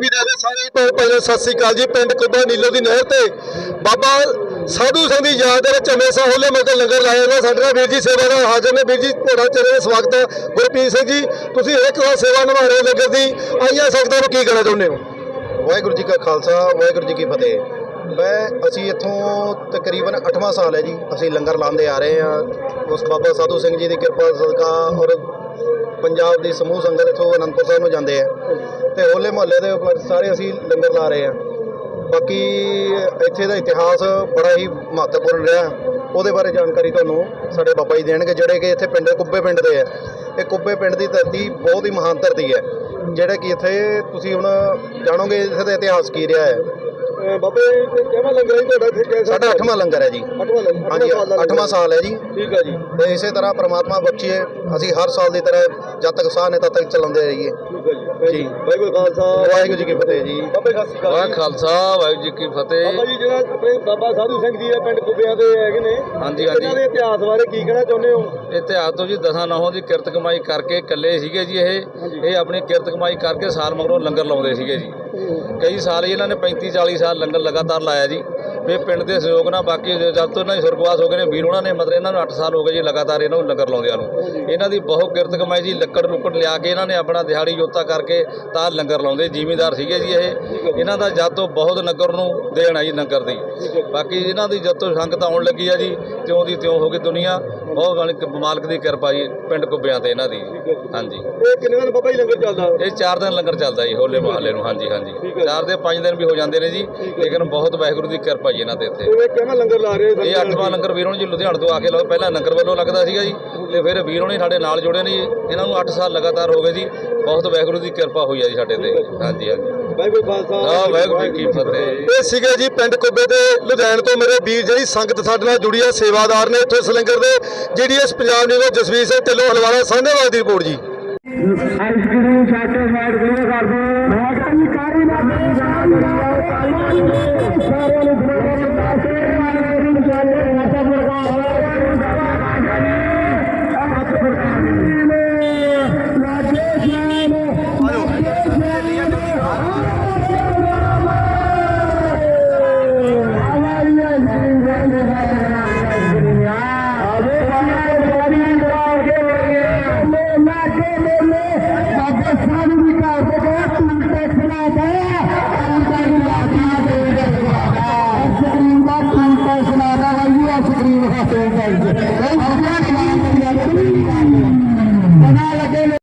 ਵੀ ਦੇ ਸਾਰੇ ਭੈਣ ਭਾਈਆਂ ਸਤਿ ਸ੍ਰੀ ਅਕਾਲ ਜੀ। ਪਿੰਡ ਕੁੱਬਾ ਨੀਲੋ ਦੀ ਨਹਿਰ ਤੇ ਬਾਬਾ ਸਾਧੂ ਸਿੰਘ ਦੀ ਯਾਦ ਦੇ ਵਿੱਚ ਹਮੇਸ਼ਾ ਹੋਲੇ ਮਹੱਲੇ ਲੰਗਰ ਲਾਇਆ ਜਾਂਦਾ। ਸਾਡੇ ਨਾਲ ਵੀਰ ਜੀ ਸੇਵਾਦਾਰ ਹਾਜ਼ਰ ਨੇ। ਵੀਰ ਜੀ, ਤੁਹਾਡਾ ਚਿਹਰੇ ਦਾ ਸਵਾਗਤ ਹੈ। ਗੁਰਪ੍ਰੀਤ ਸਿੰਘ ਜੀ, ਤੁਸੀਂ ਇੱਕ ਵਾਰ ਸੇਵਾ ਨਿਭਾ ਰਹੇ ਹੋ ਲੰਗਰ ਦੀ। ਆਈਆਂ ਸੰਗਤਾਂ ਨੂੰ ਕੀ ਕਹਿਣਾ ਚਾਹੁੰਦੇ ਹੋ? ਵਾਹਿਗੁਰੂ ਜੀ ਕਾ ਖਾਲਸਾ, ਵਾਹਿਗੁਰੂ ਜੀ ਕੀ ਫਤਿਹ। ਮੈਂ, ਅਸੀਂ ਇੱਥੋਂ ਤਕਰੀਬਨ 8ਵਾਂ ਸਾਲ ਹੈ ਜੀ, ਅਸੀਂ ਲੰਗਰ ਲਾਉਂਦੇ ਆ ਰਹੇ ਹਾਂ। ਉਸ ਬਾਬਾ ਸਾਧੂ ਸਿੰਘ ਜੀ ਦੀ ਕਿਰਪਾ, ਸਦਕਾ ਔਰ ਪੰਜਾਬ ਦੀ ਸਮੂਹ ਸੰਗਤ ਇੱਥੋਂ ਅਨੰਦਪੁਰ ਸਾਹਿਬ ਨੂੰ ਜਾਂਦੇ ਆ। ਤੇ ਹੋਲੇ ਮਹੱਲੇ ਦੇ ਉੱਪਰ ਸਾਰੇ ਅਸੀਂ ਲੰਗਰ ਲਾ ਰਹੇ ਹਾਂ ਬਾਕੀ ਇੱਥੇ ਦਾ ਇਤਿਹਾਸ ਬੜਾ ਹੀ ਮਹੱਤਵਪੂਰਨ ਰਿਹਾ। ਉਹਦੇ ਬਾਰੇ ਜਾਣਕਾਰੀ ਤੁਹਾਨੂੰ ਸਾਡੇ ਬਾਬਾ ਜੀ ਦੇਣਗੇ, ਜਿਹੜੇ ਕਿ ਇੱਥੇ ਪਿੰਡ, ਕੁੱਬੇ ਪਿੰਡ ਦੇ ਆ। ਇਹ ਕੁੱਬੇ ਪਿੰਡ ਦੀ ਧਰਤੀ ਬਹੁਤ ਹੀ ਮਹਾਨ ਧਰਤੀ ਹੈ। ਜਿਹੜਾ ਕਿ ਇੱਥੇ ਤੁਸੀਂ ਹੁਣ ਜਾਣੋਗੇ, ਇੱਥੇ ਦਾ ਇਤਿਹਾਸ ਕੀ ਰਿਹਾ ਹੈ। ਬਾਬੇ ਕਿਵੇਂ ਲੰਗਰ ਹੈ ਤੁਹਾਡਾ ਇੱਥੇ? ਸਾਡਾ 8ਵਾਂ ਲੰਗਰ ਹੈ ਜੀ। ਅੱਠਵਾਂ ਲੰਗਰ ਹਾਂਜੀ 8ਵਾਂ ਸਾਲ ਹੈ ਜੀ। ਠੀਕ ਹੈ ਜੀ। ਤੇ ਇਸੇ ਤਰ੍ਹਾਂ ਪ੍ਰਮਾਤਮਾ ਬਖਸ਼ੀਏ ਅਸੀਂ ਹਰ ਸਾਲ ਦੀ ਤਰ੍ਹਾਂ ਜਦ ਤੱਕ ਸਾਹ ਨੇ ਤਦ ਤੱਕ ਚਲਾਉਂਦੇ ਰਹੀਏ। ਠੀਕ ਹੈ ਜੀ। ਵਾਹਿਗੁਰੂ ਖਾਲਸਾ। ਵਾਹਿਗੁਰੂ ਜੀ ਕੀ ਫਤਿਹ ਜੀ। ਬਾਬੇ ਸਤਿ ਸ੍ਰੀ ਵਾਹ ਅਕਾਲ ਜੀ। ਖਾਲਸਾ ਵਾਹਿਗੁਰੂ ਜੀ ਕੀ ਫਤਿਹ। ਬਾਬਾ ਜੀ ਜਿਹੜਾ ਆਪਣੇ ਬਾਬਾ ਸਾਧੂ ਸਿੰਘ ਜੀ ਹੈ ਪਿੰਡ ਕੁੱਬਿਆਂ ਦੇ ਹੈਗੇ ਨੇ ਹਾਂਜੀ, ਇਹਨਾਂ ਹਾਂਜੀ। ਦੇ ਇਤਿਹਾਸ ਬਾਰੇ ਕੀ ਕਹਿਣਾ ਚਾਹੁੰਦੇ ਹੋ? ਇਤਿਹਾਸ ਤੋਂ ਜੀ ਦਸਾਂ ਨੌਂ ਦੀ ਕਿਰਤ ਕਮਾਈ ਕਰਕੇ ਇਕੱਲੇ ਸੀਗੇ ਜੀ ਇਹ। ਇਹ ਆਪਣੀ ਕਿਰਤ ਕਮਾਈ ਕਰਕੇ ਸਾਲ ਮਗਰੋਂ ਲੰਗਰ ਲਾਉਂਦੇ ਸੀਗੇ ਜੀ। ਕਈ ਸਾਲ ਇਹਨਾਂ ਨੇ 35 40 ਸਾਲ ਲੰਗਰ ਲਗਾਤਾਰ ਲਾਇਆ ਜੀ। ਫਿਰ ਪਿੰਡ ਦੇ ਸਹਿਯੋਗ ਨਾਲ ਬਾਕੀ ਜਦ ਤੋਂ ਇਹਨਾਂ ਦੀ ਸੁਰਗਵਾਸ ਹੋ ਗਏ ਨੇ ਵੀਰ ਉਹਨਾਂ ਨੇ ਮਤਲਬ ਇਹਨਾਂ ਨੂੰ 8 ਸਾਲ ਹੋ ਗਏ ਜੀ ਲਗਾਤਾਰ ਇਹਨਾਂ ਨੂੰ ਲੰਗਰ ਲਾਉਂਦਿਆਂ ਨੂੰ। ਇਹਨਾਂ ਦੀ ਬਹੁਤ ਕਿਰਤ ਕਮਾਈ ਜੀ ਲੱਕੜ ਲੁੱਕੜ ਲਿਆ ਕੇ ਇਹਨਾਂ ਨੇ ਆਪਣਾ ਦਿਹਾੜੀ ਜੋਤਾ ਕਰਕੇ ਤਾਂ ਲੰਗਰ ਲਾਉਂਦੇ ਜ਼ਿਮੀਂਦਾਰ ਸੀਗੇ ਜੀ ਇਹ। ਇਹਨਾਂ ਦਾ ਜਦ ਤੋਂ ਬਹੁਤ ਨਗਰ ਨੂੰ ਦੇਣ ਆ ਜੀ ਲੰਗਰ ਦੀ। ਬਾਕੀ ਇਹਨਾਂ ਦੀ ਜਦ ਤੋਂ ਸੰਗਤ ਆਉਣ ਲੱਗੀ ਆ ਜੀ ਤਿਉਂ ਦੀ ਤਿਉਂ ਹੋ ਗਈ ਦੁਨੀਆ। ਬਹੁਤ ਮਾਲਕ ਮਾਲਕ ਦੀ ਕਿਰਪਾ ਜੀ ਪਿੰਡ ਕੁੱਬਿਆਂ ਤੇ ਇਹਨਾਂ ਦੀ। ਹਾਂਜੀ। ਇਹ ਕਿੰਨੇ ਦਿਨ ਬਾਬਾ ਜੀ ਲੰਗਰ ਚੱਲਦਾ? ਇਹ 4 ਦਿਨ ਲੰਗਰ ਚੱਲਦਾ ਜੀ ਹੋਲੇ ਮਹੱਲੇ ਨੂੰ ਹਾਂਜੀ ਹਾਂਜੀ। 4 ਦੇ 5 ਦਿਨ ਵੀ ਹੋ ਜਾਂਦੇ ਨੇ ਜੀ ਲੇਕਿਨ ਬਹੁਤ ਵਾਹਿਗੁਰੂ ਦੀ ਕਿਰਪਾ ਜੀ ਇਹਨਾਂ ਤੇ ਇੱਥੇ। ਇਹ ਕਿਵੇਂ ਲੰਗਰ ਲਾ ਰਹੇ ਹੋ ਇਹ ਅੱਠਵਾਂ ਲੰਗਰ ਵੀਰੋਂ ਜੀ ਲੁਧਿਆਣਾ ਤੋਂ ਆ ਕੇ ਲਓ। ਪਹਿਲਾਂ ਲੰਗਰ ਵੱਲੋਂ ਲੱਗਦਾ ਸੀਗਾ ਜੀ ਤੇ ਫਿਰ ਵੀਰੋਂ ਨੇ ਸਾਡੇ ਨਾਲ ਜੁੜੇ ਨੇ ਜੀ। ਇਹਨਾਂ ਨੂੰ 8 ਸਾਲ ਲਗਾਤਾਰ ਹੋ ਗਏ ਜੀ। ਬਹੁਤ ਵਾਹਿਗੁਰੂ ਦੀ ਕਿਰਪਾ ਹੋਈ ਆ ਜੀ ਸਾਡੇ ਤੇ। ਹਾਂਜੀ ਹਾਂਜੀ। ਵਾਹਿਗੁਰੂ ਖਾਲਸਾ। ਆ ਵਾਹਿਗੁਰੂ ਜੀ ਕੀ ਫਤਿਹ। ਇਹ ਸੀਗੇ ਜੀ ਪਿੰਡ ਕੁੱਬੇ ਦੇ ਲੁਧਿਆਣੇ ਤੋਂ ਮੇਰੇ ਵੀਰ ਜਿਹੜੀ ਸੰਗਤ ਸਾਡੇ ਨਾਲ ਜੁੜੀ ਆ ਸੇਵਾਦਾਰ ਨੇ ਇੱਥੇ ਇਸ ਲੰਗਰ ਦੇ। ਜਿਹੜੀ ਇਸ ਪੰਜਾਬ ਨਿਊਜ਼ ਜਸਵੀਰ ਸਿੰਘ ਢਿੱਲੋਂ ਹਲਵਾਰਾ ਸਾਹਨੇਵਾਲ ਦੀ ਰਿਪੋਰਟ ਜੀ। ਆਈਸਕ੍ਰੀਮ ਚਾਟੇ ਮੈਟ ਵੀਡੀਓ ਕੇ ਮੇਲੇ। ਬਾਬਾ ਸਾਹਿਬ ਦੀ ਘਰ ਦੇ ਗਏ ਤੂੰ ਪੈਸਣਾ ਗਿਆ ਅੰਦਰ ਲਾਜੀਆਂ ਦੇ। ਸਕਰੀਨ ਦਾ ਤੂੰ ਪੈਸਣਾ ਦਾ। ਵਾਈ ਆ ਸਕਰੀਨ ਦਾ ਤੂੰ ਪੈਸਣਾ ਬਣਾ ਲੱਗੇ